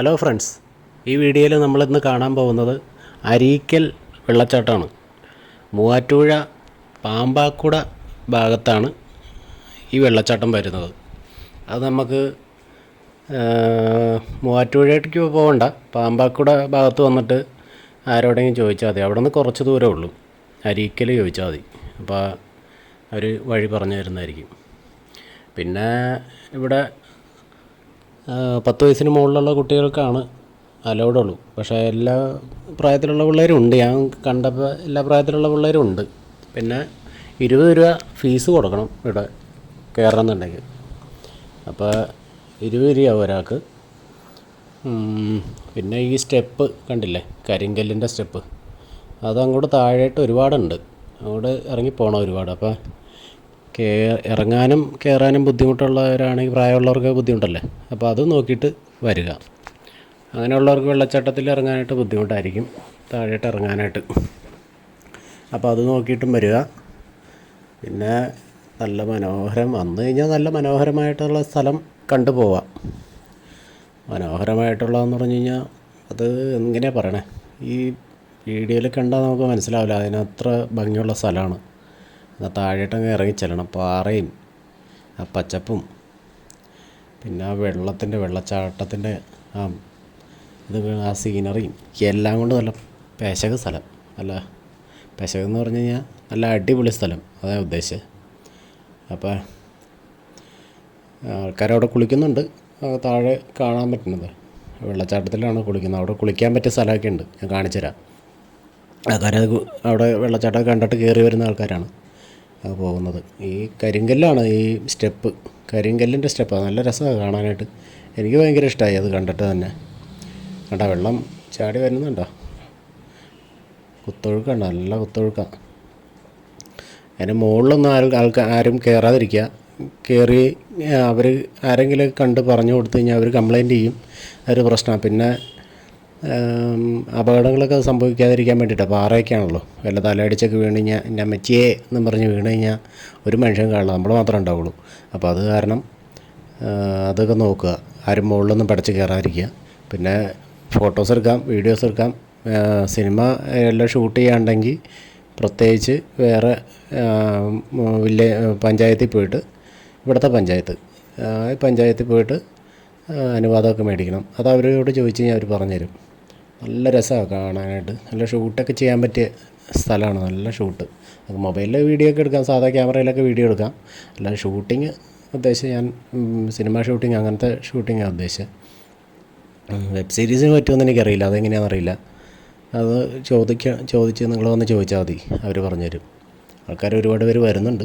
Hello friends ഈ വീഡിയോയിൽ നമ്മളിന്ന് കാണാൻ പോകുന്നത് അരീക്കൽ വെള്ളച്ചാട്ടമാണ്. മൂവാറ്റുപുഴ പാമ്പാക്കുട ഭാഗത്താണ് ഈ വെള്ളച്ചാട്ടം വരുന്നത്. അത് നമുക്ക് മൂവാറ്റുപുഴയ്ക്ക് പോകണ്ട പാമ്പാക്കുട ഭാഗത്ത് വന്നിട്ട് ആരോടെങ്കിലും ചോദിച്ചാൽ മതി. അവിടെ നിന്ന് കുറച്ച് ദൂരമേ ഉള്ളൂ. അരീക്കൽ ചോദിച്ചാൽ മതി. അപ്പോൾ അവർ വഴി പറഞ്ഞു തരുന്നതായിരിക്കും. പിന്നെ ഇവിടെ പത്ത് വയസ്സിന് മുകളിലുള്ള കുട്ടികൾക്കാണ് അലോഡുള്ളൂ. പക്ഷേ എല്ലാ പ്രായത്തിലുള്ള പിള്ളേരും ഉണ്ട് ഞാൻ കണ്ടപ്പോൾ എല്ലാ പ്രായത്തിലുള്ള പിള്ളേരും ഉണ്ട് പിന്നെ ഇരുപത് രൂപ ഫീസ് കൊടുക്കണം ഇവിടെ കയറണമെന്നുണ്ടെങ്കിൽ അപ്പോൾ ഇരുപത് രൂപ ഒരാൾക്ക്. പിന്നെ ഈ സ്റ്റെപ്പ് കണ്ടില്ലേ? കരിങ്കല്ലിന്റെ സ്റ്റെപ്പ്. അതങ്ങോട്ട് താഴേട്ട് ഒരുപാടുണ്ട്. അങ്ങോട്ട് ഇറങ്ങി പോകണം ഒരുപാട്. അപ്പോൾ ഇറങ്ങാനും കയറാനും ബുദ്ധിമുട്ടുള്ളവരാണെങ്കിൽ പ്രായമുള്ളവർക്ക് ബുദ്ധിമുട്ടല്ലേ? അപ്പോൾ അത് നോക്കിയിട്ട് വരിക. അങ്ങനെയുള്ളവർക്ക് വെള്ളച്ചാട്ടത്തിൽ ഇറങ്ങാനായിട്ട് ബുദ്ധിമുട്ടായിരിക്കും താഴേട്ട് ഇറങ്ങാനായിട്ട്. അപ്പോൾ അത് നോക്കിയിട്ടും വരിക. പിന്നെ നല്ല മനോഹരം വന്നു കഴിഞ്ഞാൽ നല്ല മനോഹരമായിട്ടുള്ള സ്ഥലം കണ്ടു പോവാം. മനോഹരമായിട്ടുള്ളതെന്ന് പറഞ്ഞു കഴിഞ്ഞാൽ അത് എങ്ങനെയാണ് പറയണേ? ഈ വീഡിയോയിൽ കണ്ടാൽ നമുക്ക് മനസ്സിലാവില്ല അതിനത്ര ഭംഗിയുള്ള സ്ഥലമാണ്. എന്നാൽ താഴേട്ടങ്ങ് ഇറങ്ങി ചെല്ലണം. പാറയും ആ പച്ചപ്പും പിന്നെ ആ വെള്ളത്തിന്റെ വെള്ളച്ചാട്ടത്തിന്റെ ആ ഇത് ആ സീനറിയും എല്ലാം കൊണ്ട് നല്ല പെശക് സ്ഥലം. നല്ല പേശക എന്ന് പറഞ്ഞു കഴിഞ്ഞാൽ നല്ല അടിപൊളി സ്ഥലം. അതാണ് ഉദ്ദേശിച്ചത് അപ്പോൾ ആൾക്കാരവിടെ കുളിക്കുന്നുണ്ട്. താഴെ കാണാൻ പറ്റുന്നത്. വെള്ളച്ചാട്ടത്തിലാണ് കുളിക്കുന്നത്. അവിടെ കുളിക്കാൻ പറ്റിയ സ്ഥലമൊക്കെ ഉണ്ട്. ഞാൻ കാണിച്ചു തരാം ആൾക്കാരത് അവിടെ വെള്ളച്ചാട്ടം കണ്ടിട്ട് കയറി വരുന്ന ആൾക്കാരാണ്. പോകുന്നത്. ഈ കരിങ്കല്ലാണ് ഈ സ്റ്റെപ്പ്. കരിങ്കല്ലിന്റെ സ്റ്റെപ്പാണ് നല്ല രസമാണ് കാണാനായിട്ട്. എനിക്ക് ഭയങ്കര ഇഷ്ടമായി അത് കണ്ടിട്ട് തന്നെ. കണ്ട വെള്ളം ചാടി വരുന്നുണ്ടോ? കുത്തൊഴുക്കാണ് നല്ല കുത്തൊഴുക്കാണ് അതിന് മുകളിലൊന്നും ആരും ആൾക്കാർ ആരും കയറാതിരിക്കുക കയറി അവർ ആരെങ്കിലും കണ്ട് പറഞ്ഞു കൊടുത്തു കഴിഞ്ഞാൽ അവർ കംപ്ലൈന്റ് ചെയ്യും. അതൊരു പ്രശ്നമാണ്. പിന്നെ അപകടങ്ങളൊക്കെ സംഭവിക്കാതിരിക്കാൻ വേണ്ടിയിട്ടാണ് പാറയൊക്കെയാണല്ലോ വല്ല തലയടിച്ചൊക്കെ വീണ് കഴിഞ്ഞാൽ എന്റെ അമ്മച്ചിയെ എന്നും പറഞ്ഞ് വീണ് കഴിഞ്ഞാൽ ഒരു മനുഷ്യൻ കാണില്ല നമ്മൾ മാത്രമേ ഉണ്ടാവുള്ളൂ. അപ്പോൾ അത് കാരണം അതൊക്കെ നോക്കുക. ആരും മുകളിലൊന്നും പടച്ച് കയറാതിരിക്കുക. പിന്നെ ഫോട്ടോസ് എടുക്കാം വീഡിയോസ് എടുക്കാം. സിനിമ എല്ലാം ഷൂട്ട് ചെയ്യാണ്ടെങ്കിൽ പ്രത്യേകിച്ച് വേറെ വില്ലേ പഞ്ചായത്തിൽ പോയിട്ട് ഇവിടുത്തെ പഞ്ചായത്ത് പഞ്ചായത്തിൽ പോയിട്ട് അനുവാദമൊക്കെ മേടിക്കണം. അത് അവരോട് ചോദിച്ചു കഴിഞ്ഞാൽ അവർ പറഞ്ഞുതരും. നല്ല രസമാണ് കാണാനായിട്ട്. നല്ല ഷൂട്ടൊക്കെ ചെയ്യാൻ പറ്റിയ സ്ഥലമാണ്. നല്ല ഷൂട്ട്. നമുക്ക് മൊബൈലിൽ വീഡിയോ ഒക്കെ എടുക്കാം. സാധാ ക്യാമറയിലൊക്കെ വീഡിയോ എടുക്കാം. അല്ലാതെ ഷൂട്ടിങ് ഉദ്ദേശിച്ച് ഞാൻ സിനിമ ഷൂട്ടിങ് അങ്ങനത്തെ ഷൂട്ടിങ്ങാണ് ഉദ്ദേശിച്ചത് ഉം, വെബ് സീരീസിന് പറ്റുമെന്ന് എനിക്കറിയില്ല. അതെങ്ങനെയാണെന്ന് അറിയില്ല. അത് ചോദിക്ക ചോദിച്ച് നിങ്ങൾ വന്ന് ചോദിച്ചാൽ മതി. അവർ പറഞ്ഞുതരും. ആൾക്കാർ ഒരുപാട് പേര് വരുന്നുണ്ട്.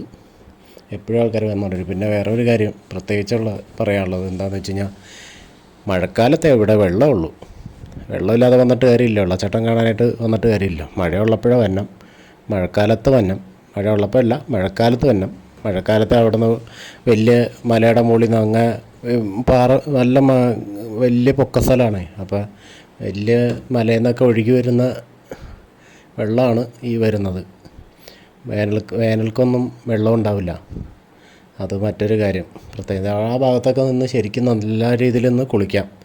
എപ്പോഴും ആൾക്കാർ വന്നുകൊണ്ടിരിക്കും പിന്നെ വേറെ ഒരു കാര്യം പ്രത്യേകിച്ചുള്ള പറയാനുള്ളത് എന്താണെന്ന് വെച്ച് കഴിഞ്ഞാൽ മഴക്കാലത്തെ ഇവിടെ വെള്ളമുള്ളൂ വെള്ളമില്ലാതെ വന്നിട്ട് കാര്യമില്ല. വെള്ളച്ചാട്ടം കാണാനായിട്ട് വന്നിട്ട് കാര്യമില്ല. മഴയുള്ളപ്പോഴോ വന്നം. മഴക്കാലത്ത് വന്നം. മഴ ഉള്ളപ്പോൾ അല്ല മഴക്കാലത്ത് വന്നം. മഴക്കാലത്ത് അവിടെ നിന്ന് വലിയ മലയുടെ മുകളിൽ നിന്ന് അങ്ങ് പാറ നല്ല വലിയ പൊക്ക സ്ഥലമാണ്. അപ്പോൾ വലിയ മലയിൽ നിന്നൊക്കെ ഒഴുകി വരുന്ന വെള്ളമാണ് ഈ വരുന്നത്. വേനൽ വേനൽക്കൊന്നും വെള്ളം ഉണ്ടാവില്ല. അത് മറ്റൊരു കാര്യം. പ്രത്യേകിച്ച് ആ ഭാഗത്തൊക്കെ നിന്ന് ശരിക്കും നല്ല രീതിയിൽ നിന്ന് കുളിക്കാം.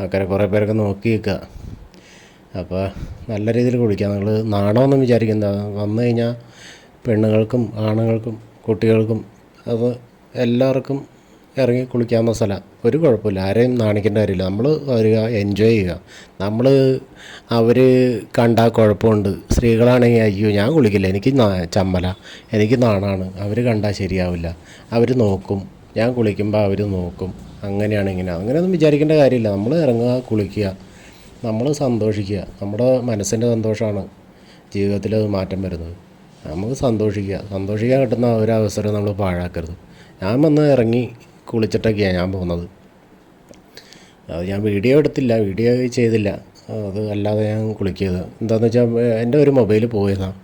ആൾക്കാരെ കുറേ പേരൊക്കെ നോക്കി നിൽക്കുക. അപ്പോൾ നല്ല രീതിയിൽ കുളിക്കാം നിങ്ങൾ നാണമെന്നും വിചാരിക്കുന്ന വന്നു കഴിഞ്ഞാൽ പെണ്ണുങ്ങൾക്കും ആണുങ്ങൾക്കും കുട്ടികൾക്കും അത് എല്ലാവർക്കും ഇറങ്ങി കുളിക്കാവുന്ന സ്ഥലമാണ് ഒരു കുഴപ്പമില്ല. ആരെയും നാണിക്കേണ്ട കാര്യമില്ല. നമ്മൾ വരിക എൻജോയ് ചെയ്യുക. നമ്മൾ അവർ കണ്ടാൽ കുഴപ്പമുണ്ട്. സ്ത്രീകളാണെങ്കിൽ അയ്യോ ഞാൻ കുളിക്കില്ല. എനിക്ക് ചമ്മല. എനിക്ക് നാണാണ്. അവർ കണ്ടാൽ ശരിയാവില്ല. അവർ നോക്കും. ഞാൻ കുളിക്കുമ്പോൾ അവർ നോക്കും. അങ്ങനെയാണ് ഇങ്ങനെ. അങ്ങനെയൊന്നും വിചാരിക്കേണ്ട കാര്യമില്ല. നമ്മൾ ഇറങ്ങുക കുളിക്കുക നമ്മൾ സന്തോഷിക്കുക. നമ്മുടെ മനസ്സിന്റെ സന്തോഷമാണ് ജീവിതത്തിൽ മാറ്റം വരുന്നത്. നമുക്ക് സന്തോഷിക്കുക. സന്തോഷിക്കാൻ കിട്ടുന്ന ഒരവസരം നമ്മൾ പാഴാക്കരുത്. ഞാൻ വന്ന് ഇറങ്ങി കുളിച്ചിട്ടൊക്കെയാണ് ഞാൻ പോകുന്നത്. അത് ഞാൻ വീഡിയോ എടുത്തില്ല. വീഡിയോ ചെയ്തില്ല. അത് അല്ലാതെ ഞാൻ കുളിക്കിയത് എന്താണെന്ന് വെച്ചാൽ എന്റെ ഒരു മൊബൈൽ പോയതാണ്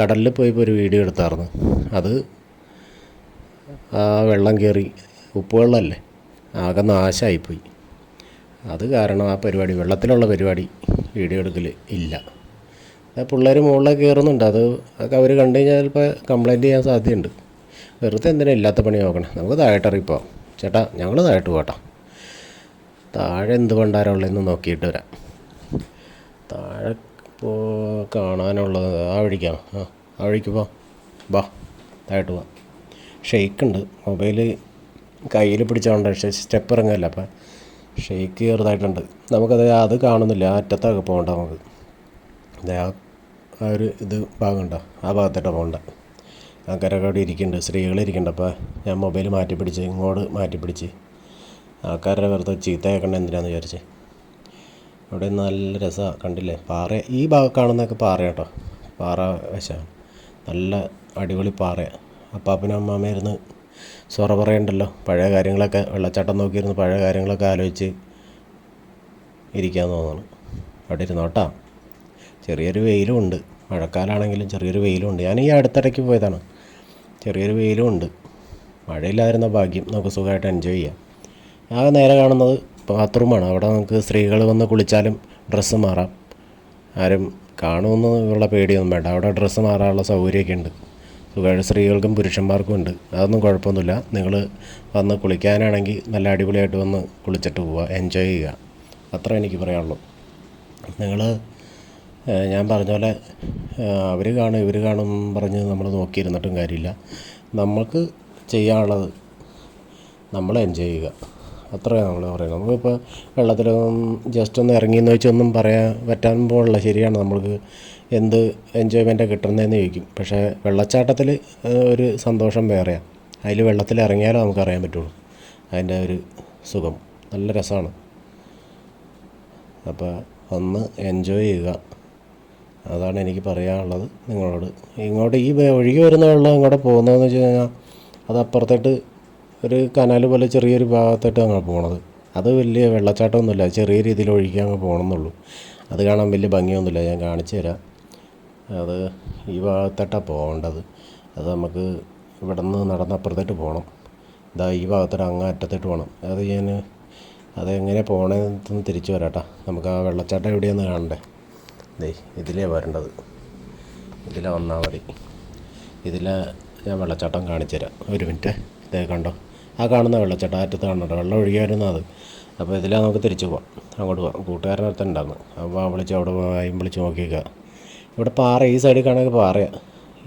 കടലിൽ പോയപ്പോൾ ഒരു വീഡിയോ എടുത്തായിരുന്നു അത് ആ വെള്ളം കയറി ഉപ്പുവെള്ളമല്ലേ ആകെ നാശമായിപ്പോയി അത് കാരണം ആ പരിപാടി വെള്ളത്തിലുള്ള പരിപാടി വീഡിയോ എടുക്കൽ ഇല്ല. പിള്ളേർ മുകളിൽ കയറുന്നുണ്ട് അത് അതൊക്കെ അവർ കണ്ടു കഴിഞ്ഞാൽ ചിലപ്പോൾ കംപ്ലൈന്റ് ചെയ്യാൻ സാധ്യതയുണ്ട്. വെറുതെ എന്തിനാ ഇല്ലാത്ത പണി നോക്കണം? നമുക്ക് താഴോട്ട് ഇറങ്ങിപ്പോവാം ചേട്ടാ ഞങ്ങൾ താഴോട്ട് പോട്ടോ താഴെ എന്ത് ഭണ്ഡാരമുള്ളതെന്ന് നോക്കിയിട്ട് വരാം. താഴെ പോ കാണാനുള്ളത് ആ വഴിക്കാണ് ആ ആ വഴിക്ക് പോ. വാ താഴോട്ട് പോവാം. ഷെയ്ക്ക് ഉണ്ട്. മൊബൈൽ കയ്യിൽ പിടിച്ചോണ്ട് പക്ഷേ സ്റ്റെപ്പ് ഇറങ്ങല്ല അപ്പം ഷെയ്ക്ക് ചെറുതായിട്ടുണ്ട്. നമുക്കത് അത് കാണുന്നില്ല. ആ അറ്റത്തൊക്കെ പോകണ്ട നമുക്ക്. ആ ഒരു ഇത് ഭാഗമുണ്ടോ. ആ ഭാഗത്തോട്ട് പോകണ്ട. ആൾക്കാരൊക്കെ അവിടെ ഇരിക്കുന്നുണ്ട്. സ്ത്രീകൾ ഇരിക്കുന്നുണ്ട്. അപ്പോൾ ഞാൻ മൊബൈൽ മാറ്റി പിടിച്ച് ഇങ്ങോട്ട് മാറ്റി പിടിച്ച് ആൾക്കാരുടെ വെറുതെ ചീത്ത കേൾക്കണ്ട എന്തിനാന്ന് വിചാരിച്ച്. അവിടെ നല്ല രസമാണ് കണ്ടില്ലേ? പാറ. ഈ ഭാഗം കാണുന്നതൊക്കെ പാറ കേട്ടോ പാറ വശമാണ് നല്ല അടിപൊളി പാറയാണ് അപ്പാപ്പനും അമ്മാമ്മയിരുന്ന് സൊറ പറയണ്ടല്ലോ. പഴയ കാര്യങ്ങളൊക്കെ വെള്ളച്ചാട്ടം നോക്കിയിരുന്ന് പഴയ കാര്യങ്ങളൊക്കെ ആലോചിച്ച് ഇരിക്കാൻ തോന്നുന്നു. അവിടെ ഇരുന്നോട്ടാ. ചെറിയൊരു വെയിലും ഉണ്ട്. മഴക്കാലമാണെങ്കിലും ചെറിയൊരു വെയിലും ഉണ്ട്. ഞാൻ ഈ അടുത്തിടയ്ക്ക് പോയതാണ്. ചെറിയൊരു വെയിലും ഉണ്ട്. മഴയില്ലായിരുന്ന ഭാഗ്യം നമുക്ക് സുഖമായിട്ട് എൻജോയ് ചെയ്യാം. ആ നേരെ കാണുന്നത് ബാത്റൂമാണ് അവിടെ നമുക്ക് സ്ത്രീകൾ വന്ന് കുളിച്ചാലും ഡ്രസ്സ് മാറാം. ആരും കാണുമെന്നുള്ള പേടിയൊന്നും വേണ്ട. അവിടെ ഡ്രസ്സ് മാറാനുള്ള സൗകര്യമൊക്കെ ഉണ്ട്. സുഖമായിട്ട് സ്ത്രീകൾക്കും പുരുഷന്മാർക്കും ഉണ്ട്. അതൊന്നും കുഴപ്പമൊന്നുമില്ല. നിങ്ങൾ വന്ന് കുളിക്കാനാണെങ്കിൽ നല്ല അടിപൊളിയായിട്ട് വന്ന് കുളിച്ചിട്ട് പോവുക. എൻജോയ് ചെയ്യുക. അത്ര എനിക്ക് പറയാനുള്ളൂ. നിങ്ങൾ ഞാൻ പറഞ്ഞ പോലെ അവർ കാണും ഇവർ കാണും എന്നും പറഞ്ഞ് നമ്മൾ നോക്കിയിരുന്നിട്ടും കാര്യമില്ല. നമുക്ക് ചെയ്യാനുള്ളത് നമ്മൾ എൻജോയ് ചെയ്യുക. അത്രയാണ് നമ്മൾ പറയുന്നത് നമുക്കിപ്പോൾ വെള്ളത്തിലൊന്നും ജസ്റ്റ് ഒന്ന് ഇറങ്ങി ഇറങ്ങിയെന്ന് വെച്ചൊന്നും പറയാൻ പറ്റാൻ പോലുള്ള ശരിയാണ് നമ്മൾക്ക് എന്ത് എൻജോയ്മെന്റാണ് കിട്ടുന്നതെന്ന് ചോദിക്കും. പക്ഷേ വെള്ളച്ചാട്ടത്തിൽ ഒരു സന്തോഷം വേറെയാണ് അതിൽ വെള്ളത്തിൽ ഇറങ്ങിയാലേ നമുക്ക് അറിയാൻ പറ്റുള്ളൂ. അതിന്റെ ഒരു സുഖം. നല്ല രസമാണ്. അപ്പോൾ ഒന്ന് എൻജോയ് ചെയ്യുക. അതാണ് എനിക്ക് പറയാനുള്ളത് നിങ്ങളോട്. ഇങ്ങോട്ട് ഈ ഒഴുകി വരുന്ന വെള്ളം ഇങ്ങോട്ട് പോകുന്നതെന്ന് വെച്ച് കഴിഞ്ഞാൽ അത് അപ്പുറത്തേട്ട് ഒരു കനാൽ പോലെ ചെറിയൊരു ഭാഗത്തോട്ട് അങ്ങ് പോകണത് അത് വലിയ വെള്ളച്ചാട്ടമൊന്നുമില്ല. ചെറിയ രീതിയിൽ ഒഴുകി അങ്ങ് പോകണമെന്നുള്ളൂ അത് കാണാൻ വലിയ ഭംഗിയൊന്നുമില്ല. ഞാൻ കാണിച്ചു തരാം. അത് ഈ ഭാഗത്തോട്ടാണ് പോകേണ്ടത്. അത് നമുക്ക് ഇവിടെ നിന്ന് നടന്ന് പോകണം. ഇതാ ഈ ഭാഗത്തോട്ട് അങ്ങ് അറ്റത്തോട്ട് പോകണം. അത് ഞാൻ അതെങ്ങനെ പോകണമെന്ന് തിരിച്ചു വരാട്ടാ. നമുക്ക് ആ വെള്ളച്ചാട്ടം എവിടെയാന്ന് കാണണ്ടേ? ദേ ഇതിലേ വരേണ്ടത്. ഇതിലെ വന്നാൽ മതി. ഇതിലെ ഞാൻ വെള്ളച്ചാട്ടം കാണിച്ചു തരാം. ഒരു മിനിറ്റ്. ഇതേ കണ്ടോ? ആ കാണുന്ന വെള്ളച്ചാട്ടം അറ്റത്ത് കാണുന്നുണ്ടോ. വെള്ളം ഒഴുകിയായിരുന്നു അത്. അപ്പോൾ ഇതിലെ നമുക്ക് തിരിച്ചു പോവാം. അങ്ങോട്ട് പോവാം. കൂട്ടുകാരൻ അടുത്തുണ്ടായിരുന്നു അപ്പോൾ വിളിച്ച് അവിടെ പോയി വിളിച്ച് നോക്കിയേക്കുക ഇവിടെ പാറ ഈ സൈഡിൽ കാണുന്നത് പാറയാണ്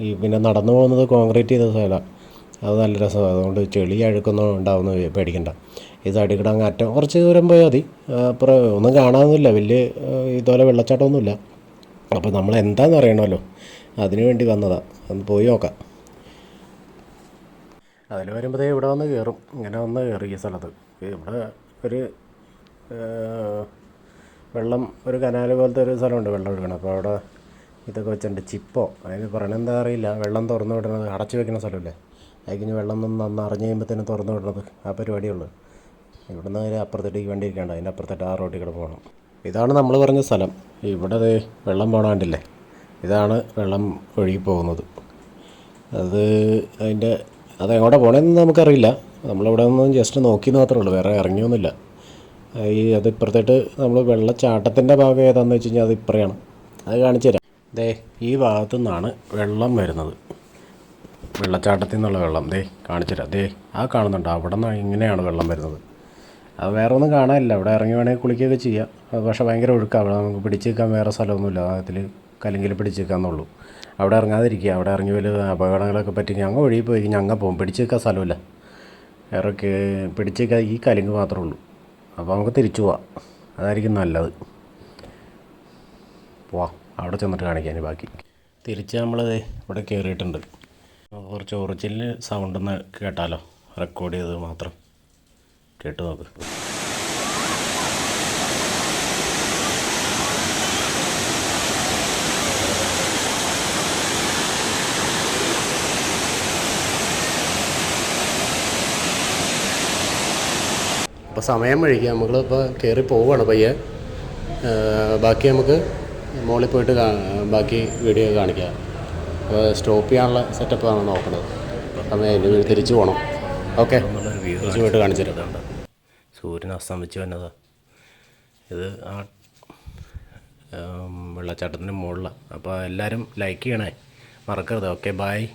ഈ പിന്നെ നടന്നു പോകുന്നത് കോൺക്രീറ്റ് ചെയ്ത സ്ഥലമാണ് അത് നല്ല രസമാണ് അതുകൊണ്ട് ചെളി അഴുക്കൊന്നും ഉണ്ടാവുന്ന പേടിക്കണ്ട. ഈ സൈഡിൽ കൂടെ അങ്ങ് അറ്റം കുറച്ച് ദൂരം പോയാൽ മതി. അപ്പുറം ഒന്നും കാണാനൊന്നുമില്ല വലിയ ഇതുപോലെ വെള്ളച്ചാട്ടമൊന്നുമില്ല. അപ്പോൾ നമ്മൾ എന്താണെന്ന് അറിയണമല്ലോ? അതിനു വേണ്ടി വന്നതാണ് ഒന്ന് പോയി നോക്കാം. അതിൽ വരുമ്പോഴത്തേ ഇവിടെ വന്ന് കയറും. ഇങ്ങനെ വന്ന് കയറി ഈ സ്ഥലത്ത്. ഇവിടെ ഒരു വെള്ളം ഒരു കനാല് പോലത്തെ ഒരു സ്ഥലമുണ്ട് വെള്ളം ഒഴുകണം. അപ്പോൾ അവിടെ ഇതൊക്കെ വെച്ചിട്ടുണ്ട് ചിപ്പോ അതിന് പറയണത് എന്താ അറിയില്ല. വെള്ളം തുറന്നു വിടുന്നത് അടച്ചു വെക്കുന്ന സ്ഥലമല്ലേ? അതിന് വെള്ളം നിന്ന് അറിഞ്ഞ് കഴിയുമ്പോഴത്തേനും തുറന്നു വിടുന്നത് ആ പരിപാടിയുള്ളൂ. ഇവിടുന്ന് നേരെ അപ്പുറത്തേക്ക് വണ്ടി ഇരിക്കേണ്ട അതിന്റെ അപ്പുറത്തേക്ക് ആ റോട്ടിൽ കൂടെ പോകണം. ഇതാണ് നമ്മൾ പറഞ്ഞ സ്ഥലം. ഇവിടെ വെള്ളം പോകണാണ്ടില്ലേ ഇതാണ് വെള്ളം ഒഴുകി പോകുന്നത്. അത് അതിന്റെ അത് എങ്ങോട്ടാ പോകണമെന്ന് നമുക്കറിയില്ല. നമ്മളിവിടെ നിന്ന് ജസ്റ്റ് നോക്കി മാത്രമേ ഉള്ളൂ. വേറെ ഇറങ്ങിയൊന്നുമില്ല. ഈ അത് ഇപ്പുറത്തേട്ട് നമ്മൾ വെള്ളച്ചാട്ടത്തിന്റെ ഭാഗം ഏതാണെന്ന് വെച്ച് കഴിഞ്ഞാൽ അത് ഇപ്പറയാണ്. അത് കാണിച്ചു തരാം. ദേ ഈ ഭാഗത്തു നിന്നാണ് വെള്ളം വരുന്നത്. വെള്ളച്ചാട്ടത്തിൽ നിന്നുള്ള വെള്ളം. ദേ കാണിച്ചു തരാം. ദേ ആ കാണുന്നുണ്ടോ. അവിടെ നിന്ന് ഇങ്ങനെയാണ് വെള്ളം വരുന്നത്. അത് വേറെ ഒന്നും കാണാനില്ല. അവിടെ ഇറങ്ങി വേണമെങ്കിൽ കുളിക്കുകയൊക്കെ ചെയ്യാം. പക്ഷേ ഭയങ്കര ഒഴുക്കാണ് അവിടെ നമുക്ക് പിടിച്ചു നിൽക്കാൻ വേറെ സ്ഥലമൊന്നുമില്ല. അതിൽ കല്ലെങ്കിൽ പിടിച്ചു നിൽക്കാമെന്നുള്ളൂ അവിടെ ഇറങ്ങാതിരിക്കുക. അവിടെ ഇറങ്ങി വലിയ അപകടങ്ങളൊക്കെ പറ്റി ഞങ്ങൾ ഒഴുകി പോയി ഞങ്ങൾ പോകും. പിടിച്ചു നിൽക്കാൻ സ്ഥലമില്ല. വേറെ പിടിച്ചു നിൽക്കാൻ ഈ കലിങ്ക് മാത്രമേ ഉള്ളൂ. അപ്പോൾ നമുക്ക് തിരിച്ചു പോവാം. അതായിരിക്കും നല്ലത്. പോവാം. അവിടെ ചെന്നിട്ട് കാണിക്കാൻ ബാക്കി. തിരിച്ച് നമ്മളത് ഇവിടെ കയറിയിട്ടുണ്ട് കുറച്ച് ഒറിജിനൽ സൗണ്ട് ഒന്ന് കേട്ടാലോ? റെക്കോർഡ് ചെയ്തത് മാത്രം. കേട്ടു നോക്ക്. അപ്പോൾ സമയം വഴിക്കുക നമ്മളിപ്പോൾ കയറി പോവുകയാണ് പയ്യെ. ബാക്കി നമുക്ക് മുകളിൽ പോയിട്ട് ബാക്കി വീഡിയോ കാണിക്കാം. അപ്പോൾ സ്റ്റോപ്പ് ചെയ്യാനുള്ള സെറ്റപ്പാണ് നോക്കുന്നത് സമയം വീട് തിരിച്ചു പോകണം ഓക്കെ തിരിച്ചു പോയിട്ട് കാണിച്ചിട്ടുണ്ട് സൂര്യൻ അസ്തമിച്ച് വന്നതാ. ഇത് ആ വെള്ളച്ചാട്ടത്തിന്റെ മുകളിലാണ് അപ്പോൾ എല്ലാവരും ലൈക്ക് ചെയ്യണേ. മറക്കരുത്. Okay bye